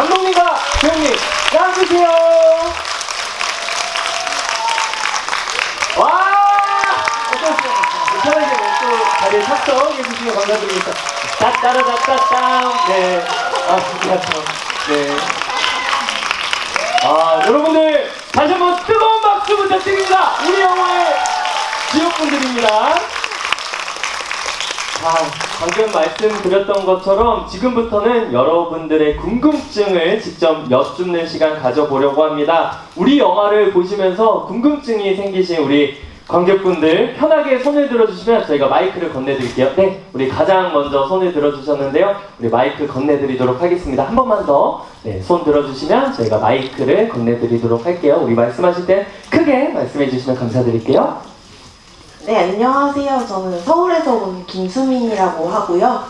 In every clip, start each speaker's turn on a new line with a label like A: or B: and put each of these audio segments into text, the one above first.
A: 감독님과 배우님 나와주세요. 와! 편하게 또 자리에 착석해 주시면 감사드리겠습니다. 따따라따따따. 네. 아, 그렇죠. 네. 아, 여러분들 다시 한번 뜨거운 박수 부탁드립니다. 우리 영화의 지옥분들입니다. 아, 방금 말씀드렸던 것처럼 지금부터는 여러분들의 궁금증을 직접 여쭙는 시간 가져보려고 합니다. 우리 영화를 보시면서 궁금증이 생기신 우리 관객분들 편하게 손을 들어주시면 저희가 마이크를 건네드릴게요. 네, 우리 가장 먼저 손을 들어주셨는데요. 우리 마이크 건네드리도록 하겠습니다. 한 번만 더, 네, 손 들어주시면 저희가 마이크를 건네드리도록 할게요. 우리 말씀하실 때 크게 말씀해주시면 감사드릴게요.
B: 네, 안녕하세요. 저는 서울에서 온 김수민이라고 하고요.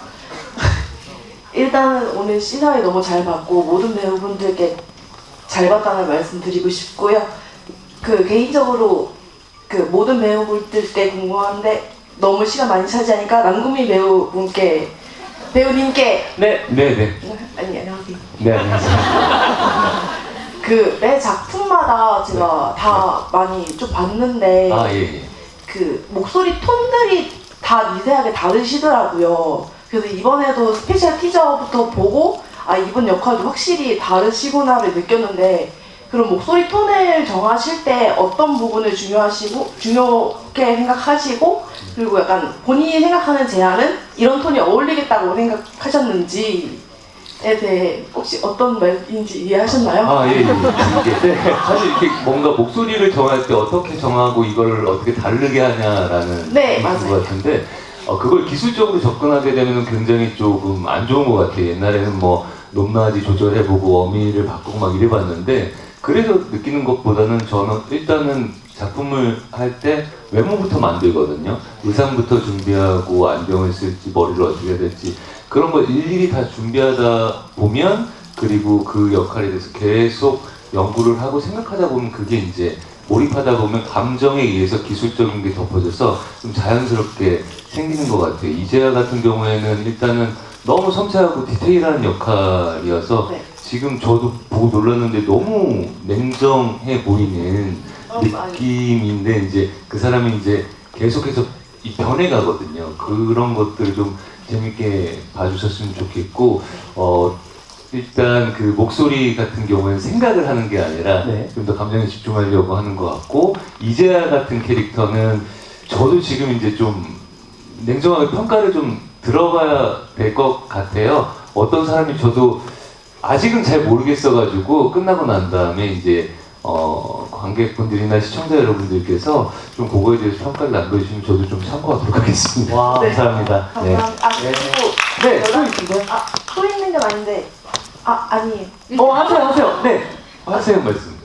B: 일단은 오늘 시사회 너무 잘 봤고 모든 배우분들께 잘 봤다는 말씀 드리고 싶고요. 그 개인적으로 그 모든 배우분들께 궁금한데 너무 시간 많이 차지하니까 남궁민 배우분께 배우님께
A: 네,
C: 네 네.
B: 아니 안녕하세요.
C: 네, 안녕하세요.
B: 그 매 작품마다 제가 다 많이 좀 봤는데
C: 아, 예, 예.
B: 그 목소리 톤들이 다 미세하게 다르시더라고요. 그래서 이번에도 스페셜 티저부터 보고 아 이번 역할도 확실히 다르시구나를 느꼈는데 그럼 목소리 톤을 정하실 때 어떤 부분을 중요하시고 중요하게 생각하시고 그리고 약간 본인이 생각하는 제안은 이런 톤이 어울리겠다고 생각하셨는지에 대해 혹시 어떤 말인지 이해하셨나요?
C: 아, 예, 예. 이게 사실 이렇게 뭔가 목소리를 정할 때 어떻게 정하고 이걸 어떻게 다르게 하냐라는
B: 네,
C: 것. 같은데 어, 그걸 기술적으로 접근하게 되면 굉장히 조금 안 좋은 것 같아요. 옛날에는 뭐 높낮이 조절해보고 어미를 바꾸고 막 이래봤는데 그래서 느끼는 것보다는 저는 일단은 작품을 할 때 외모부터 만들거든요. 의상부터 준비하고 안경을 쓸지 머리를 어떻게 해야 될지 그런 걸 일일이 다 준비하다 보면 그리고 그 역할에 대해서 계속 연구를 하고 생각하다 보면 그게 이제 몰입하다 보면 감정에 의해서 기술적인 게 덮어져서 좀 자연스럽게 생기는 것 같아요. 이재하 같은 경우에는 일단은 너무 섬세하고 디테일한 역할이어서
B: 네.
C: 지금 저도 보고 놀랐는데 너무 냉정해 보이는
B: 어,
C: 느낌인데 이제 그 사람이 이제 계속해서 이 변해가거든요. 그런 것들을 좀 재밌게 봐주셨으면 좋겠고 어 일단 그 목소리 같은 경우에는 생각을 하는 게 아니라
A: 네.
C: 좀 더 감정에 집중하려고 하는 것 같고 이재하 같은 캐릭터는 저도 지금 이제 좀 냉정하게 평가를 좀 들어가야 될 것 같아요. 어떤 사람이 저도 아직은 잘 모르겠어가지고 끝나고 난 다음에 이제 어, 관객분들이나 시청자 여러분들께서 좀 그거에 대해서 평가를 남겨주시면 저도 좀 참고하도록 하겠습니다.
A: 와,
B: 네.
C: 감사합니다. 네.
B: 감사합니다. 아 그리고
A: 네, 또
B: 연락-
A: 있으세요?
B: 아, 또 있는 건 아닌데, 아, 아니에요.
A: 어, 하세요, 하세요. 네.
C: 하세요 말씀.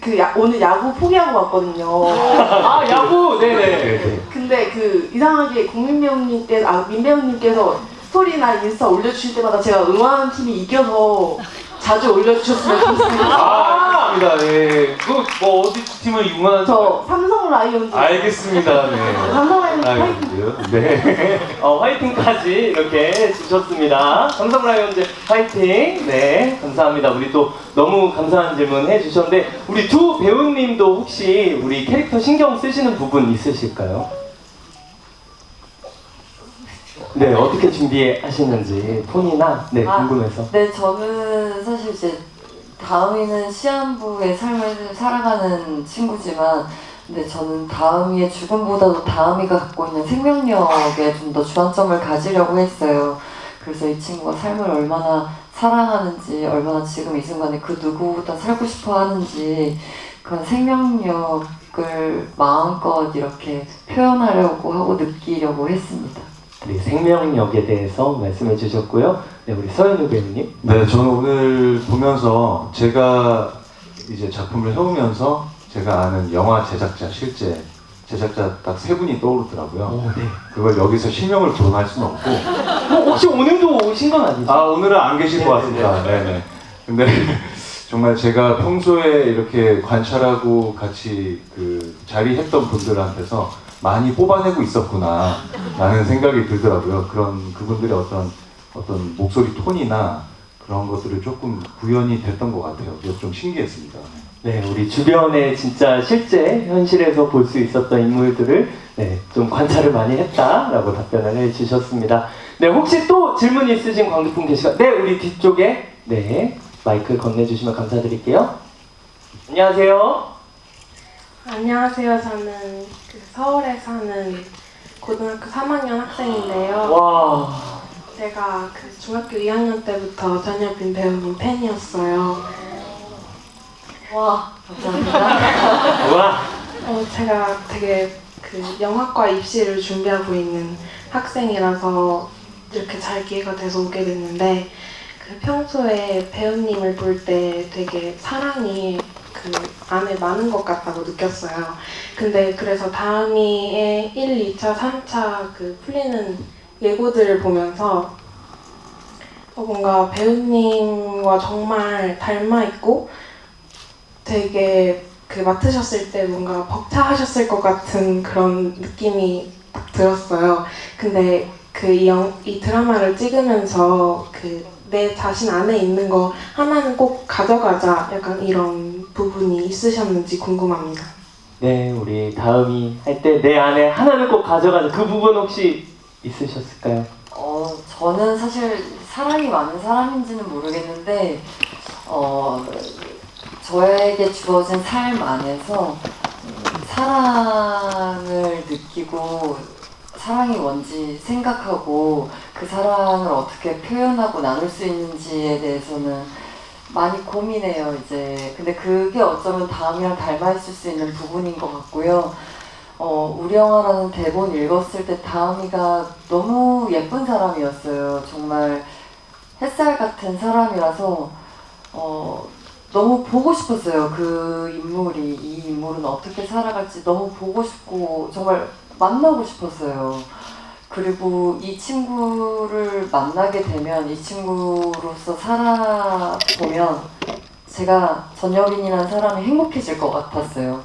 B: 그 야, 오늘 야구 포기하고 왔거든요.
A: 아, 야구! 네네.
C: 네.
B: 근데 그 이상하게 국민 배우님께, 아, 민 배우님께서 스토리나 인스타 올려주실 때마다 제가 응원하는 팀이 이겨서 자주 올려주셨으면 좋겠습니다.
C: 아, 알겠습니다. 네. 그뭐 어디 팀을 이용하는지
B: 저 삼성 라이온즈.
C: 알겠습니다. 네.
B: 삼성 라이온즈 파이팅.
C: 네.
A: 어, 화이팅까지 이렇게 주셨습니다. 삼성 라이온즈 화이팅! 네, 감사합니다. 우리 또 너무 감사한 질문 해주셨는데, 우리 두 배우님도 혹시 우리 캐릭터 신경 쓰시는 부분 있으실까요? 네, 어떻게 준비하시는지 톤이나 네,
D: 아,
A: 궁금해서.
D: 네, 저는 사실 이제 다음이는 시한부의 삶을 살아가는 친구지만, 근데 저는 다음이의 죽음보다도 다음이가 갖고 있는 생명력에 좀 더 주안점을 가지려고 했어요. 그래서 이 친구가 삶을 얼마나 사랑하는지, 얼마나 지금 이 순간에 그 누구보다 살고 싶어 하는지, 그런 생명력을 마음껏 이렇게 표현하려고 하고 느끼려고 했습니다.
A: 네, 생명력에 대해서 말씀해 주셨고요. 네, 우리 서현우 배우님.
E: 네, 저는 오늘 보면서 제가 이제 작품을 해오면서 제가 아는 영화 제작자 실제 제작자 딱 세 분이 떠오르더라고요.
A: 오, 네.
E: 그걸 여기서 실명을 거론할 수는 없고
A: 어, 혹시 오늘도 오신 건 아니죠?
E: 아 오늘은 안 계실
A: 네,
E: 것 같습니다. 네 네. 근데 정말 제가 평소에 이렇게 관찰하고 같이 그 자리했던 분들한테서 많이 뽑아내고 있었구나 라는 생각이 들더라고요. 그런 그분들의 어떤 어떤 목소리 톤이나 그런 것들을 조금 구현이 됐던 것 같아요. 그래서 좀 신기했습니다.
A: 네, 우리 주변에 진짜 실제 현실에서 볼 수 있었던 인물들을 네, 좀 관찰을 많이 했다라고 답변을 해주셨습니다. 네, 혹시 또 질문 있으신 관객분 계시가? 네, 우리 뒤쪽에 네 마이크 건네주시면 감사드릴게요. 안녕하세요.
F: 안녕하세요. 저는 그 서울에 사는 고등학교 3학년 학생인데요.
A: 와,
F: 제가 그 중학교 2학년 때부터 전여빈 배우님 팬이었어요.
D: 와 감사합니다.
A: 와,
F: 어, 제가 되게 그 영화과 입시를 준비하고 있는 학생이라서 이렇게 잘 기회가 돼서 오게 됐는데 그 평소에 배우님을 볼 때 되게 사랑이 그 안에 많은 것 같다고 느꼈어요. 근데 그래서 다음이에 1, 2차, 3차 그 풀리는 예고들을 보면서 어, 뭔가 배우님과 정말 닮아 있고 되게 그 맡으셨을 때 뭔가 벅차하셨을 것 같은 그런 느낌이 딱 들었어요. 근데 그이 드라마를 찍으면서 그 내 자신 안에 있는 거 하나는 꼭 가져가자 약간 이런 부분이 있으셨는지 궁금합니다.
A: 네, 우리 다음이 할 때 내 안에 하나는 꼭 가져가자. 그 부분 혹시 있으셨을까요?
D: 어, 저는 사실 사랑이 많은 사람인지는 모르겠는데, 어, 저에게 주어진 삶 안에서 음, 사랑을 느끼고, 사랑이 뭔지 생각하고, 그 사랑을 어떻게 표현하고 나눌 수 있는지에 대해서는 많이 고민해요, 이제. 근데 그게 어쩌면 다음이랑 닮아있을 수 있는 부분인 것 같고요. 어, 우리 영화라는 대본 읽었을 때 다음이가 너무 예쁜 사람이었어요. 정말 햇살 같은 사람이라서 어, 너무 보고 싶었어요. 그 인물이 이 인물은 어떻게 살아갈지 너무 보고 싶고 정말 만나고 싶었어요. 그리고 이 친구를 만나게 되면 이 친구로서 살아보면 제가 전여빈이라는 사람이 행복해질 것 같았어요.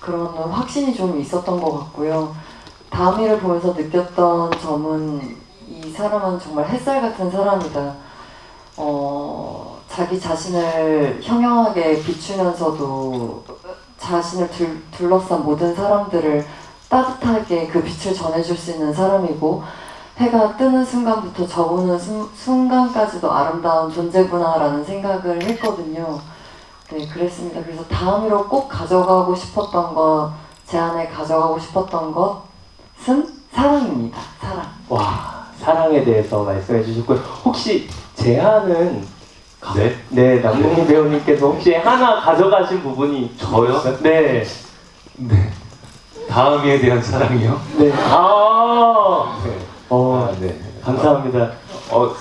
D: 그런 확신이 좀 있었던 것 같고요. 다음이를 보면서 느꼈던 점은 이 사람은 정말 햇살 같은 사람이다. 어, 자기 자신을 형형하게 비추면서도 자신을 둘, 둘러싼 모든 사람들을 따뜻하게 그 빛을 전해줄 수 있는 사람이고 해가 뜨는 순간부터 저무는 순, 순간까지도 아름다운 존재구나라는 생각을 했거든요. 네, 그랬습니다. 그래서 다음으로 꼭 가져가고 싶었던 것, 제 안에 가져가고 싶었던 것은 사랑입니다. 사랑.
A: 와, 사랑에 대해서 말씀해 주셨고요. 혹시 제안은
C: 네?
A: 네, 남궁희 배우님께서 혹시 하나 가져가신 부분이
C: 저요?
A: 있어요? 네.
C: 네. 다음에 대한 사랑이요?
A: 네. 아,
C: 네.
A: 어,
C: 아, 네.
A: 감사합니다.
C: 어,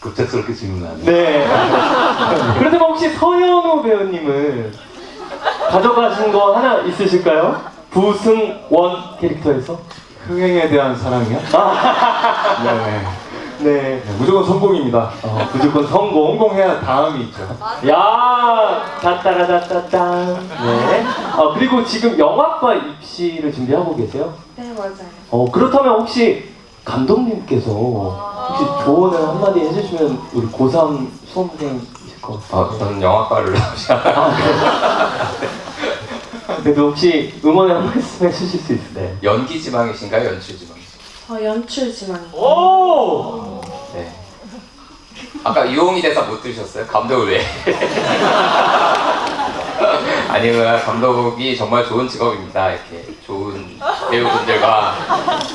C: 급작스럽게 질문하네.
A: 네. 그렇다면 혹시 서현우 배우님은 가져가신 거 하나 있으실까요? 부승원 캐릭터에서?
E: 흥행에 대한 사랑이요? 네.
A: 네.
E: 네, 무조건 성공입니다.
A: 어, 무조건 성공.
E: 성공해야 다음이 있죠.
A: 야, 따따라따따짠. 네. 어, 그리고 지금 영화과 입시를 준비하고 계세요?
F: 네 맞아요.
A: 어, 그렇다면 혹시 감독님께서 혹시 조언을 한마디 해주시면 우리 고3 수험생이실 것 같아요.
G: 어, 저는 영화과를
A: 아, 그래요? 그래도 혹시 응원의 한 말씀 해주실 수 있으세요?
G: 연기 지망이신가요? 연출 지망이신가요?
F: 저 연출 지망이에요.
A: 오!
G: 네. 아까 유홍이 대사 못 들으셨어요? 감독을 왜? 아니면 감독이 정말 좋은 직업입니다. 이렇게 좋은 배우분들과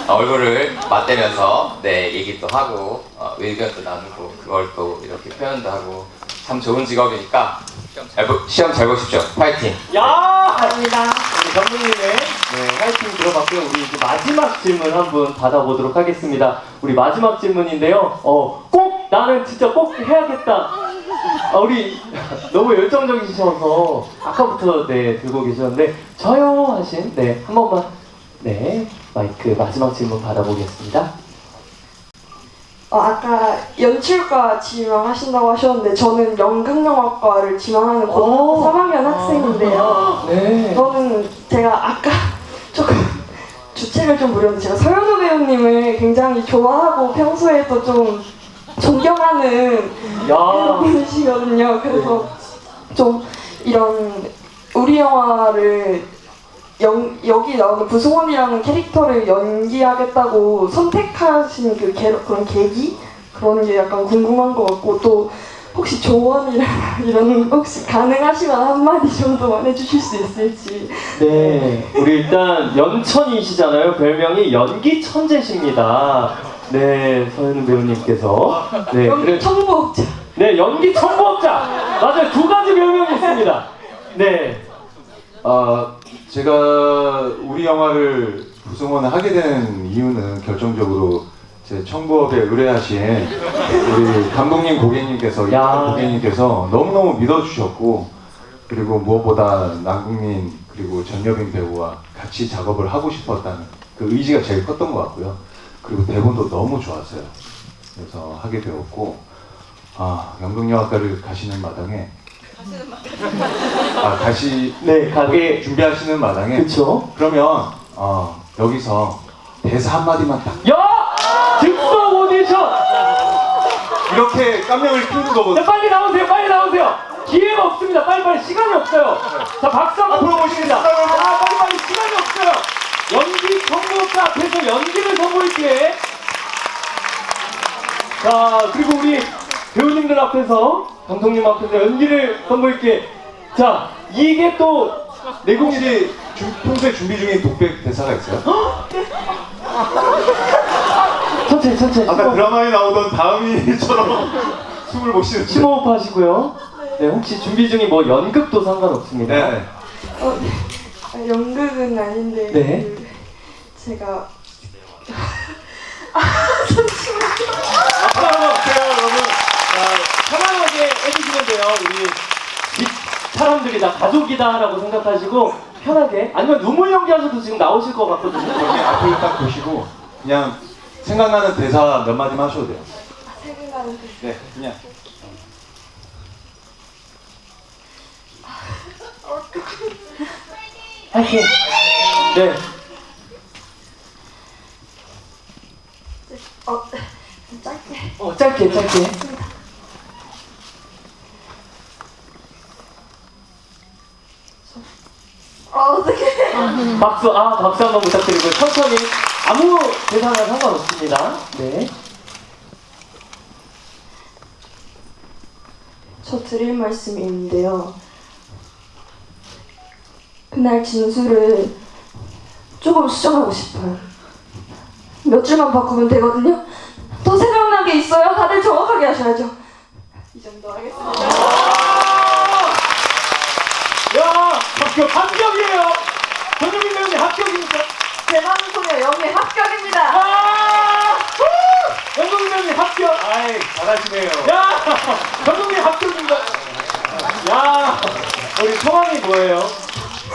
G: 얼굴을 맞대면서 네 얘기도 하고 어, 의견도 나누고 그걸 또 이렇게 표현도 하고 참 좋은 직업이니까 시험 잘, 보, 시험 잘 보십시오. 파이팅!
A: 야!
F: 감사합니다.
A: 우리 감독님의 네, 화이팅 들어봤고요. 우리 이제 마지막 질문 한분 받아보도록 하겠습니다. 우리 마지막 질문인데요. 어, 꼭 나는 진짜 꼭 해야겠다. 아, 우리 너무 열정적이셔서 아까부터 네 들고 계셨는데 저요 하신 네 한 번만 네 마이크 마지막 질문 받아보겠습니다.
H: 어, 아까 연출과 지망하신다고 하셨는데 저는 연극영화과를 지망하는 고등학교
A: 오.
H: 3학년 학생인데요.
A: 네.
H: 저는 제가 아까 조금 주책을 좀 부렸는데 제가 서현우 배우님을 굉장히 좋아하고 평소에도 좀 존경하는
A: 야,
H: 분이시거든요. 그래서 좀 이런 우리 영화를 연, 여기 나오는 부승원이라는 캐릭터를 연기하겠다고 선택하신 그 계, 그런 계기 그런 게 약간 궁금한 것 같고 또 혹시 조언이나 이런 혹시 가능하시면 한마디 정도만 해주실 수 있을지
A: 네, 우리 일단 연천이시잖아요. 별명이 연기 천재십니다. 네, 서현우 배우님께서. 네, 그래,
H: 청부업자
A: 네, 연기 천부업자. 맞아요, 두 가지 별명이 있습니다. 네,
E: 아 제가 우리 영화를 구성원을 하게 된 이유는 결정적으로 제 청부업에 의뢰하신 우리 감독님 고객님께서
A: 야.
E: 고객님께서 너무너무 믿어주셨고 그리고 무엇보다 남궁민 그리고 전여빈 배우와 같이 작업을 하고 싶었다는 그 의지가 제일 컸던 것 같고요. 그리고 대본도 너무 좋았어요. 그래서 하게 되었고 아 연극영화과를 가시는 마당에 아 다시
A: 네, 가게.
E: 준비하시는 마당에
A: 그쵸?
E: 그러면 어, 여기서 대사 한 마디만 딱
A: 야! 즉석 오디션!
E: 이렇게 깜냥을 피우는
A: 자,
E: 거거든요.
A: 빨리 나오세요, 빨리 나오세요! 기회가 없습니다. 빨리 빨리 시간이 없어요. 자, 박수 한번.
E: 모시겠습니다.
A: 아, 빨리 빨리 시간이 없어요. 연기 전문가 앞에서 연기를 선보일게. 자, 그리고 우리 배우님들 앞에서, 감독님 앞에서 연기를 선보일게. 자, 이게 또 내공이
E: 주- 평소에 준비 중인 독백 대사가 있어요?
A: 천천히, 천천히.
E: 아까. 드라마에 나오던 다음이처럼 숨을 못 쉬는.
A: 심호흡 하시고요. 네, 혹시 준비 중인 뭐 연극도 상관없습니다.
E: 네.
H: 어, 아, 연극은 아닌데
A: 네.
H: 그 제가
A: 박수 한번 주세요, 여러분. 자, 편안하게 해주시면 돼요. 우리 뒷 사람들이 다 가족이다라고 생각하시고 편하게 아니면 눈물 연기하셔도 지금 나오실 것 같거든요.
E: 여기 앞을 딱 보시고 그냥 생각나는 대사 몇 마디만 하셔도 돼요.
H: 생각나는 그
E: 네, 그냥.
A: 파이팅. 네.
H: 어, 짧게
A: 어, 짧게, 짧게.
H: 어, 어떻게
A: 박수, 아, 박수 한번 부탁드리고 천천히 아무 대사나 상관없습니다. 네.
H: 저 드릴 말씀이 있는데요. 그날 진술을 조금 수정하고 싶어요. 몇 줄만 바꾸면 되거든요. 더 생각난 게 있어요. 다들 정확하게 하셔야죠. 이 정도 하겠습니다.
A: 야, 합격, 합격이에요. 전현민 배우님 합격입니까?
H: 제 많은 소리가 영예 합격입니다.
A: 아! 후! 연동민 배우님 합격.
E: 아이, 잘하시네요.
A: 야! 감독님 합격입니다. 야! 우리 성함이 뭐예요?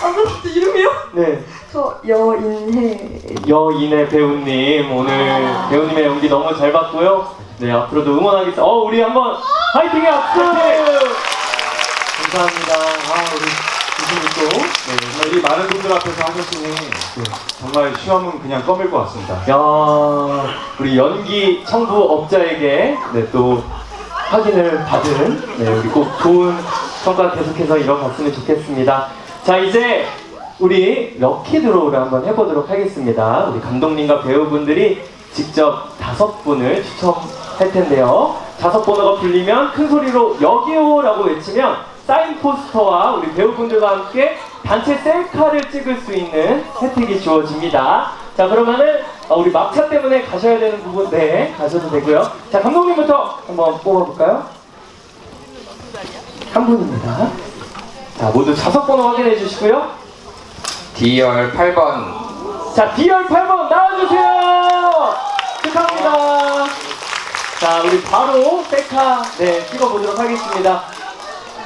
H: 아, 저 이름이요?
A: 네.
H: 저 여인혜.
A: 여인의 배우님 오늘 배우님의 연기 너무 잘 봤고요. 네 앞으로도 응원하겠습니다. 어 우리 한번 파이팅의 악수. 감사합니다. 아 우리 교수님 또. 네.
E: 정말 이 많은 분들 앞에서 하셨으니 정말 시험은 그냥 껌일 것 같습니다.
A: 야 우리 연기 청부업자에게 네, 또 확인을 받은 네, 우리 꼭 좋은 성과 계속해서 이뤄갔으면 좋겠습니다. 자 이제 우리 럭키 드로우를 한번 해보도록 하겠습니다. 우리 감독님과 배우분들이 직접 다섯 분을 추첨할 텐데요. 다섯 번호가 불리면 큰 소리로 여기요 라고 외치면 사인 포스터와 우리 배우분들과 함께 단체 셀카를 찍을 수 있는 혜택이 주어집니다. 자 그러면은 어, 우리 막차 때문에 가셔야 되는 부분 네 가셔도 되고요. 자 감독님부터 한번 뽑아볼까요? 한 분입니다. 자 모두 좌석 번호 확인해 주시고요.
G: D열 8번
A: 자 D열 8번 나와주세요. 축하합니다. 자 우리 바로 셀카 네 찍어보도록 하겠습니다.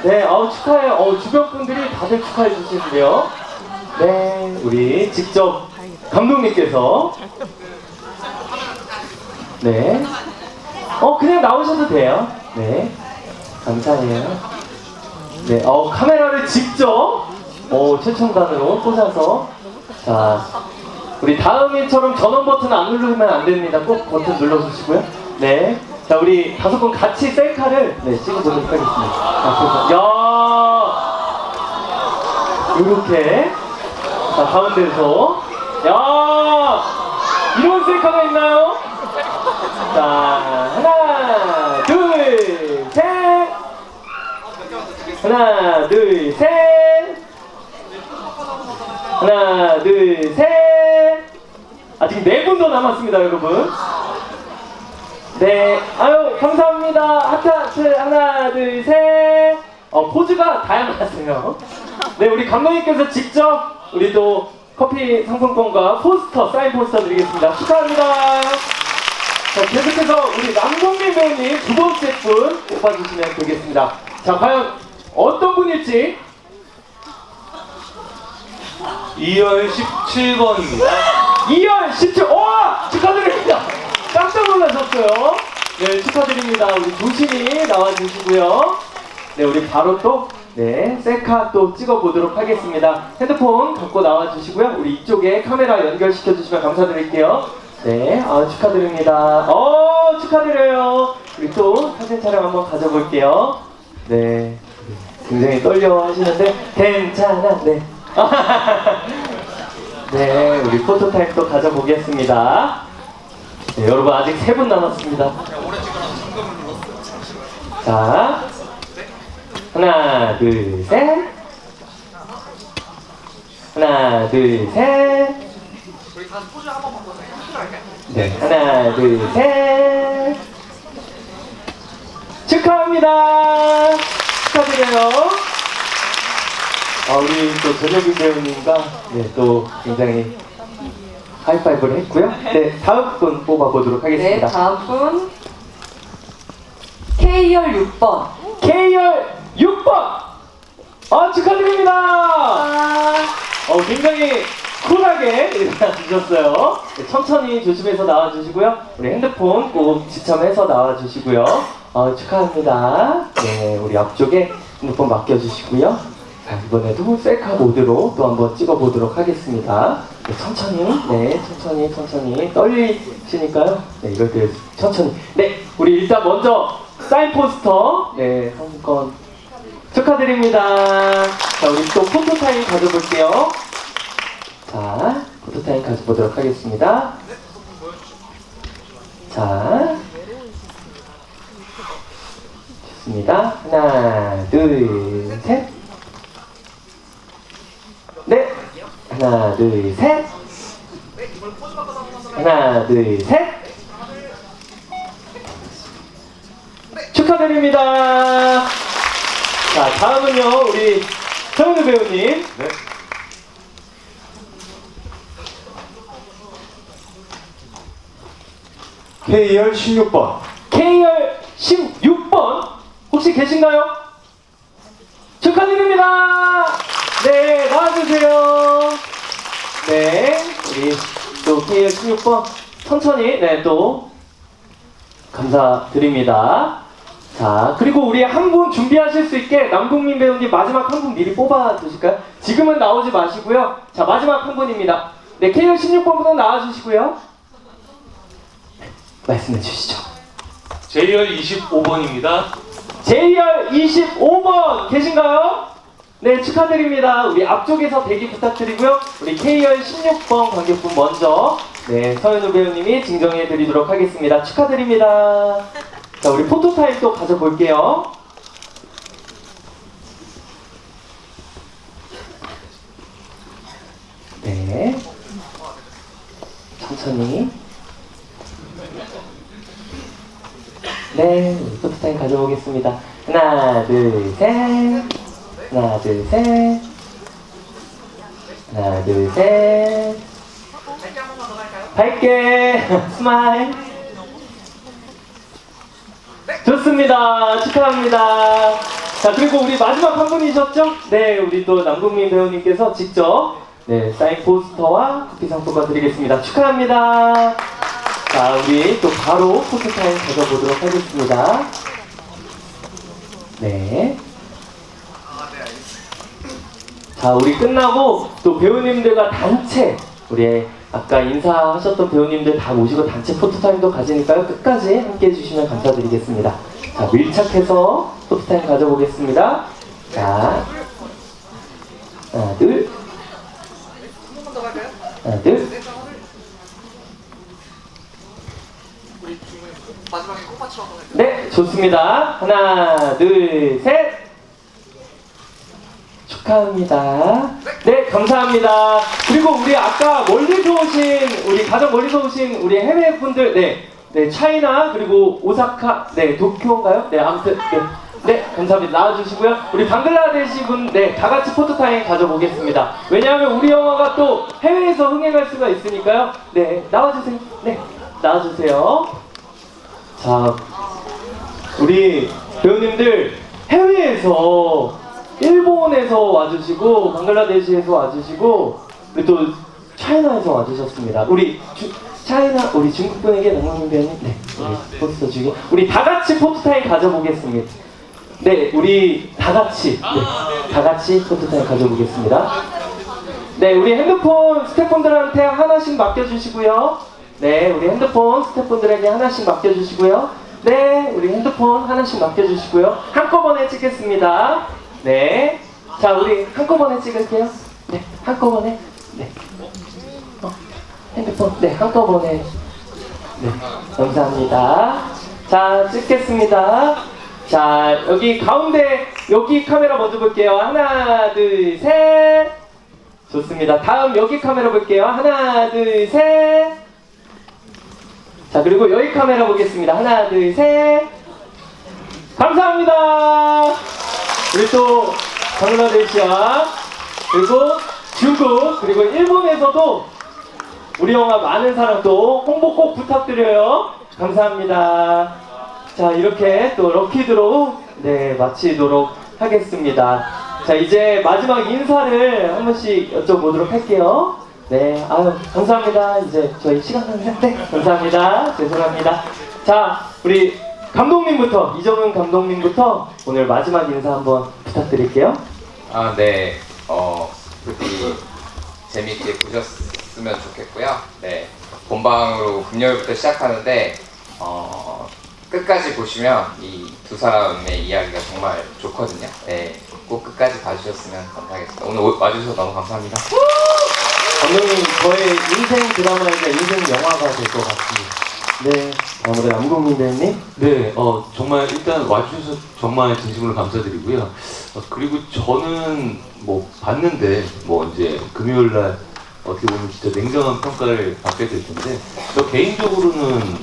A: 네, 어 축하해요. 어 주변 분들이 다들 축하해 주시는데요. 네, 우리 직접 감독님께서 네, 어 그냥 나오셔도 돼요. 네, 감사해요. 네, 어 카메라를 직접 어 최첨단으로 꽂아서 자 우리 다음일처럼 전원 버튼 안 누르면 안 됩니다. 꼭 버튼 눌러주시고요. 네, 자, 우리 다섯 분 같이 셀카를 네, 찍어보도록 하겠습니다. 자, 야 이렇게. 자, 가운데서. 야 이런 셀카가 있나요? 자, 하나, 둘, 셋. 하나, 둘, 셋. 하나, 둘, 셋. 아직 네 분 더 남았습니다, 여러분. 네, 아유, 감사합니다. 하트, 하트, 하나, 둘, 셋. 어, 포즈가 다양하세요. 네, 우리 감독님께서 직접 우리 또 커피 상품권과 포스터, 사인 포스터 드리겠습니다. 축하합니다. 자, 계속해서 우리 남궁민 배우님 두 번째 분 뽑아주시면 되겠습니다. 자, 과연 어떤 분일지
C: 2월 17번입니다.
A: 2월 17일, 와! 축하드립니다. 깜짝 놀라셨어요. 네, 축하드립니다. 우리 조심히 나와주시고요. 네, 우리 바로 또, 네, 셀카 또 찍어보도록 하겠습니다. 핸드폰 갖고 나와주시고요. 우리 이쪽에 카메라 연결시켜주시면 감사드릴게요. 네, 아, 축하드립니다. 어, 축하드려요. 우리 또 사진 촬영 한번 가져볼게요. 네, 굉장히 떨려 하시는데, 괜찮아, 네. 네, 우리 포토타임 또 가져보겠습니다. 네, 여러분 아직 세 분 남았습니다. 자, 하나, 둘, 셋. 하나, 둘, 셋. 네, 하나, 둘, 셋. 축하합니다. 축하드려요. 아, 우리 또 전혁이 배우님과 네, 또 굉장히 하이파이브를 했고요. 네, 다음 분 뽑아보도록
D: 네,
A: 하겠습니다.
D: 다음 분 K열 6번.
A: K열 6번! 아, 축하드립니다! 어, 굉장히 쿨하게 일어나주셨어요. 네, 천천히 조심해서 나와주시고요. 우리 핸드폰 꼭 지참해서 나와주시고요. 어, 축하합니다. 네, 우리 앞쪽에 핸드폰 맡겨주시고요. 자, 이번에도 셀카 모드로 또 한번 찍어보도록 하겠습니다. 네, 천천히, 네, 천천히, 천천히. 떨리시니까요. 네, 이럴 때 천천히. 네, 우리 일단 먼저 사인 포스터, 네, 상품권 축하드립니다. 자, 우리 또 포토타임 가져볼게요. 자, 포토타임 가져보도록 하겠습니다. 자, 좋습니다. 하나, 둘, 셋. 네. 하나, 둘, 셋. 하나, 둘, 셋. 축하드립니다. 자, 다음은요, 우리 서현우 배우님.
E: 네. K열 16번.
A: K열 16번 혹시 계신가요? 축하드립니다. 네, 나와주세요. 네, 우리 또 K열 16번 천천히 네 또 감사드립니다. 자, 그리고 우리 한 분 준비하실 수 있게 남궁민 배우님 마지막 한 분 미리 뽑아 두실까요? 지금은 나오지 마시고요. 자, 마지막 한 분입니다. 네, K열 16번부터 나와주시고요. 네, 말씀해 주시죠.
C: JR 25번입니다.
A: JR 25번 계신가요? 네, 축하드립니다. 우리 앞쪽에서 대기 부탁드리고요. 우리 KR 16번 관객분 먼저 네, 서현우 배우님이 증정해 드리도록 하겠습니다. 축하드립니다. 자, 우리 포토타임 또 가져볼게요. 네. 천천히. 네, 우리 포토타임 가져보겠습니다. 하나, 둘, 셋. 하나, 둘, 셋. 하나, 둘, 셋. 밝게 스마일. 좋습니다. 축하합니다. 자, 그리고 우리 마지막 한 분이셨죠? 네, 우리 또 남궁민 배우님께서 직접 네, 사인 포스터와 커피 상품권 드리겠습니다. 축하합니다. 자, 우리 또 바로 포토타임 가져보도록 하겠습니다. 네. 자, 우리 끝나고 또 배우님들과 단체 우리 아까 인사하셨던 배우님들 다 모시고 단체 포토타임도 가지니까요. 끝까지 함께 해주시면 감사드리겠습니다. 자, 밀착해서 포토타임 가져보겠습니다. 자, 하나, 둘. 하나, 둘. 네, 좋습니다. 하나, 둘, 셋. 축하합니다. 네, 감사합니다. 그리고 우리 아까 멀리서 오신, 우리 가장 멀리서 오신 우리 해외 분들, 네, 네, 차이나, 그리고 오사카, 네, 도쿄인가요? 네, 아무튼, 네. 네, 감사합니다. 나와주시고요. 우리 방글라데시 분, 네, 다 같이 포토타임 가져보겠습니다. 왜냐하면 우리 영화가 또 해외에서 흥행할 수가 있으니까요. 네, 나와주세요. 네, 나와주세요. 자, 우리 배우님들 해외에서 일본에서 와주시고 방글라데시에서 와주시고 우리 또 차이나에서 와주셨습니다. 우리 주, 차이나 우리 중국 분에게 남궁민 배우님 네 우리 포스터 주기 우리 다 같이 포토 타임 가져보겠습니다. 네 우리 다 같이 네, 다 같이 포토 타임 가져보겠습니다. 네 우리 핸드폰 스태프분들한테 하나씩 맡겨주시고요. 네 우리 핸드폰 스태프분들에게 하나씩 맡겨주시고요. 네 우리 핸드폰 하나씩 맡겨주시고요. 한꺼번에 찍겠습니다. 네. 자, 우리 한꺼번에 찍을게요. 네, 한꺼번에. 네. 어, 핸드폰. 네, 한꺼번에. 네, 감사합니다. 자, 찍겠습니다. 자, 여기 가운데, 여기 카메라 먼저 볼게요. 하나, 둘, 셋. 좋습니다. 다음 여기 카메라 볼게요. 하나, 둘, 셋. 자, 그리고 여기 카메라 보겠습니다. 하나, 둘, 셋. 감사합니다. 우리 또 방글라데시와 그리고 중국 그리고 일본에서도 우리 영화 많은 사랑 또 홍보 꼭 부탁드려요. 감사합니다. 자 이렇게 또 럭키드로우 네 마치도록 하겠습니다. 자 이제 마지막 인사를 한 번씩 여쭤보도록 할게요. 네 아유 감사합니다. 이제 저희 시간 한데 감사합니다. 죄송합니다. 자 우리 감독님부터 이정은 감독님부터 오늘 마지막 인사 한번 부탁드릴게요.
G: 아, 네. 어, 부디 재미있게 보셨으면 좋겠고요. 네. 본방으로 금요일부터 시작하는데, 어, 끝까지 보시면 이 두 사람의 이야기가 정말 좋거든요. 네. 꼭 끝까지 봐주셨으면 감사하겠습니다. 오늘 오- 와주셔서 너무 감사합니다.
A: 감독님 저의 인생 드라마이자 인생 영화가 될 것 같습니다. 네 다음으로 남궁민 배우님.
C: 네, 어, 정말 일단 와주셔서 정말 진심으로 감사드리고요. 어, 그리고 저는 뭐 봤는데 뭐 이제 금요일 날 어떻게 보면 진짜 냉정한 평가를 받게 될 텐데 저 개인적으로는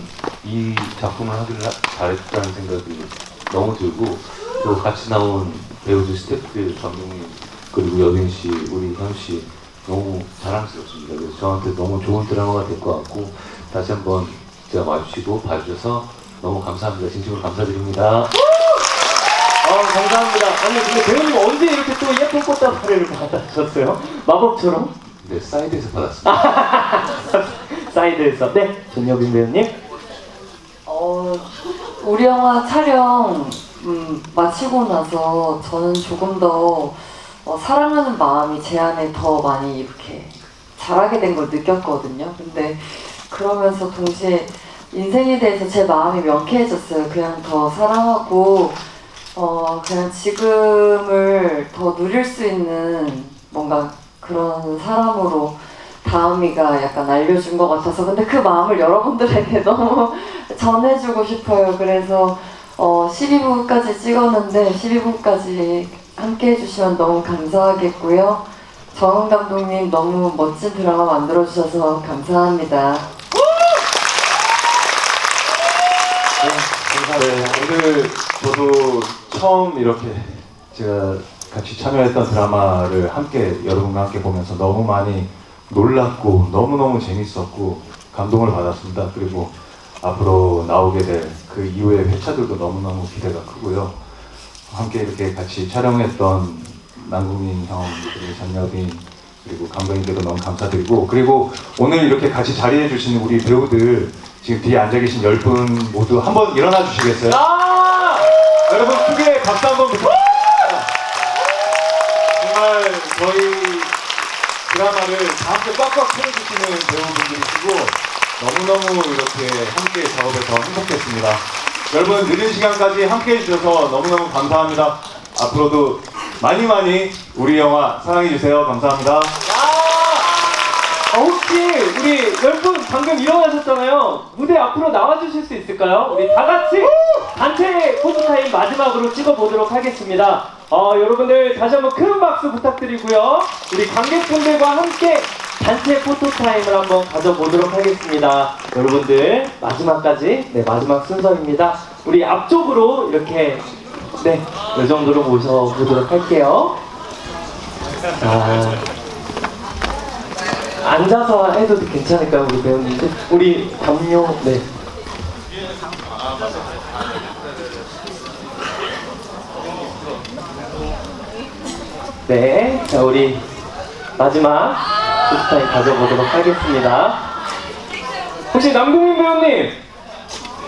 C: 이 작품을 하기를 하- 잘했다는 생각이 너무 들고 또 같이 나온 배우들 스태프들 감독님 그리고 여빈 씨, 우리 현씨 너무 자랑스럽습니다. 그래서 저한테 너무 좋은 드라마가 될 것 같고 다시 한번 제가 와주시고 봐주셔서 너무 감사합니다. 진심으로 감사드립니다.
A: 어 감사합니다. 아니 근데 배우님 언제 이렇게 또 예쁜 꽃다발을 받으셨어요? 마법처럼?
C: 네, 사이드에서 받았습니다.
A: 사이드에서. 네 전여빈 배우님.
D: 어, 우리 영화 촬영 음, 마치고 나서 저는 조금 더 어, 사랑하는 마음이 제 안에 더 많이 이렇게 자라게 된 걸 느꼈거든요. 근데 그러면서 동시에 인생에 대해서 제 마음이 명쾌해졌어요. 그냥 더 사랑하고 어, 그냥 지금을 더 누릴 수 있는 뭔가 그런 사람으로 다음이가 약간 알려준 것 같아서 근데 그 마음을 여러분들에게 너무 전해주고 싶어요. 그래서 어, 12부까지 찍었는데 12부까지 함께 해주시면 너무 감사하겠고요. 정은 감독님 너무 멋진 드라마 만들어주셔서 감사합니다.
E: 네, 오늘 저도 처음 이렇게 제가 같이 참여했던 드라마를 함께 여러분과 함께 보면서 너무 많이 놀랐고 너무너무 재밌었고 감동을 받았습니다. 그리고 앞으로 나오게 될 그 이후의 회차들도 너무너무 기대가 크고요. 함께 이렇게 같이 촬영했던 남궁민 형, 그리고 전여빈, 그리고 감독님께도 너무 감사드리고 그리고 오늘 이렇게 같이 자리해 주신 우리 배우들 지금 뒤에 앉아 계신 열 분 모두 한번 일어나 주시겠어요?
A: 아!
E: 여러분 크게 박수 한번 부탁드립니다. 정말 저희 드라마를 다 함께 꽉꽉 채워주시는 배우분들이시고 너무너무 이렇게 함께 작업해서 행복했습니다. 여러분 늦은 시간까지 함께 해주셔서 너무너무 감사합니다. 앞으로도 많이 많이 우리 영화 사랑해주세요. 감사합니다.
A: 아, 우리 열 분 방금 일어나셨잖아요. 무대 앞으로 나와주실 수 있을까요? 우리 다 같이 단체 포토타임 마지막으로 찍어보도록 하겠습니다. 어, 여러분들 다시 한번 큰 박수 부탁드리고요. 우리 관객분들과 함께 단체 포토타임을 한번 가져보도록 하겠습니다. 여러분들 마지막까지 네 마지막 순서입니다. 우리 앞쪽으로 이렇게 네, 이 정도로 모셔보도록 할게요. 자, 앉아서 해도 괜찮을까요, 우리 배우님들? 우리 담요, 네. 네, 자, 우리 마지막 포스타임 가져보도록 하겠습니다. 혹시 남궁민 배우님,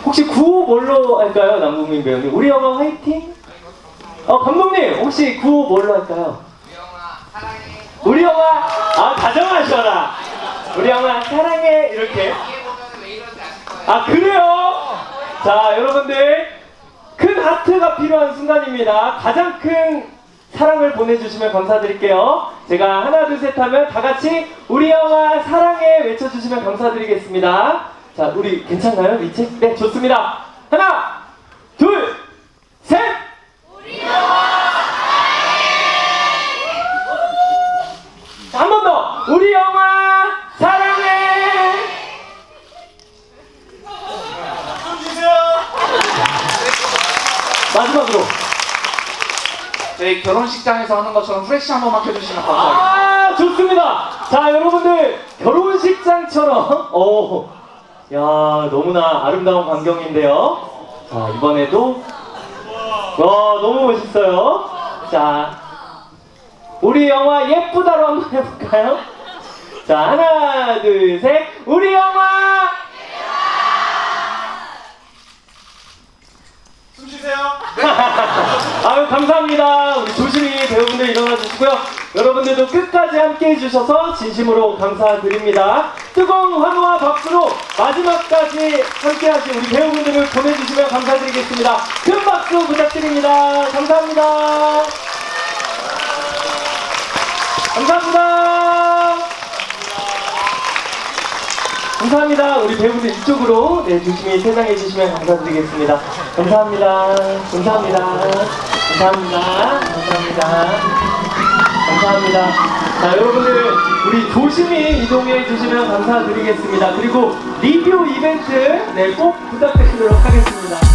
A: 혹시 구호 뭘로 할까요, 남궁민 배우님? 우리 영화 화이팅? 어, 감독님, 혹시 구호 뭘로 할까요? 우리 영화 아 다정하셔라. 우리 영화 사랑해 이렇게. 아 그래요? 자 여러분들 큰 하트가 필요한 순간입니다. 가장 큰 사랑을 보내주시면 감사드릴게요. 제가 하나 둘 셋 하면 다 같이 우리 영화 사랑해 외쳐주시면 감사드리겠습니다. 자 우리 괜찮나요 리치? 네 좋습니다. 하나 둘셋 한 번 더! 우리 영화 사랑해! 마지막으로
I: 저희 결혼식장에서 하는 것처럼 프레쉬 한 번만 켜주시면 감사하겠습니다.
A: 아 좋습니다. 자 여러분들 결혼식장처럼 오, 야 너무나 아름다운 광경인데요. 자 이번에도 와 너무 멋있어요. 자 우리 영화 예쁘다로 한번 해볼까요? 자 하나 둘 셋 우리 영화
E: 숨 쉬세요.
A: 아유 감사합니다. 우리 조심히 배우분들 일어나 주시고요. 여러분들도 끝까지 함께 해주셔서 진심으로 감사드립니다. 뜨거운 환호와 박수로 마지막까지 함께 하신 우리 배우분들을 보내주시면 감사드리겠습니다. 큰 박수 부탁드립니다. 감사합니다. 감사합니다. 감사합니다. 우리 배우분들 이쪽으로 네, 조심히 퇴장해 주시면 감사드리겠습니다. 감사합니다. 감사합니다. 감사합니다. 감사합니다. 감사합니다. 자, 여러분들 우리 조심히 이동해 주시면 감사드리겠습니다. 그리고 리뷰 이벤트 네, 꼭 부탁드리도록 하겠습니다.